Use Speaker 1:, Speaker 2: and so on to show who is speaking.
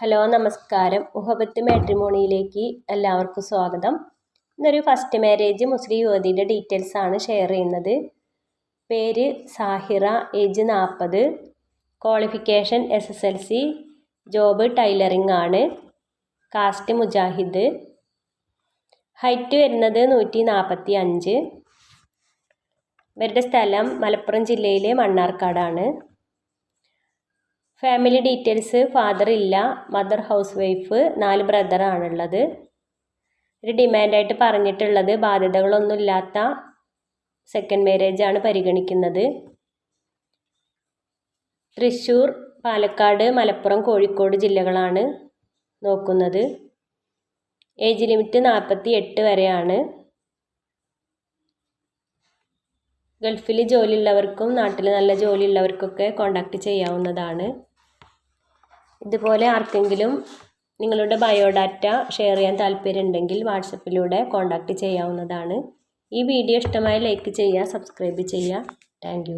Speaker 1: Hello നമസ്കാരം. മുഹബത്ത് മാട്രിമോണിയിലേക്ക് എല്ലാവർക്കും സ്വാഗതം. ഇന്നൊരു ഫസ്റ്റ് മാരേജ് മുസ്ലിം യുവതിയുടെ ഡീറ്റെയിൽസ് ആണ് ഷെയർ ചെയ്യുന്നത്. പേര് സാഹിറ ഏജ് നാൽപ്പത് qualification S S L C job tailoring ആണ്. കാസ്റ്റ് മുജാഹിദ്. ഹൈറ്റ് വരുന്നത് നൂറ്റി നാൽപ്പത്തി അഞ്ച് ഇവരുടെ സ്ഥലം മലപ്പുറം ജില്ലയിലെ മണ്ണാർക്കാടാണ്. ഫാമിലി ഡീറ്റെയിൽസ് ഫാദർ ഇല്ല മദർ ഹൗസ് വൈഫ് നാല് ബ്രദറാണുള്ളത് ഒരു ഡിമാൻഡായിട്ട് പറഞ്ഞിട്ടുള്ളത് ബാധ്യതകളൊന്നുമില്ലാത്ത സെക്കൻഡ് മാരേജ് ആണ് പരിഗണിക്കുന്നത്. തൃശ്ശൂർ പാലക്കാട് മലപ്പുറം കോഴിക്കോട് ജില്ലകളാണ് നോക്കുന്നത്. ഏജ് ലിമിറ്റ് നാൽപ്പത്തി എട്ട് വരെയാണ് ഗൾഫിൽ ജോലിയുള്ളവർക്കും നാട്ടിൽ നല്ല ജോലിയുള്ളവർക്കൊക്കെ കോണ്ടാക്ട് ചെയ്യാവുന്നതാണ്. ഇതുപോലെ ആർക്കെങ്കിലും നിങ്ങളുടെ ബയോഡാറ്റ ഷെയർ ചെയ്യാൻ താല്പര്യമുണ്ടെങ്കിൽ വാട്സപ്പിലൂടെ കോൺടാക്റ്റ് ചെയ്യാവുന്നതാണ്. ഈ വീഡിയോ ഇഷ്ടമായ ലൈക്ക് ചെയ്യുക സബ്സ്ക്രൈബ് ചെയ്യുക. താങ്ക്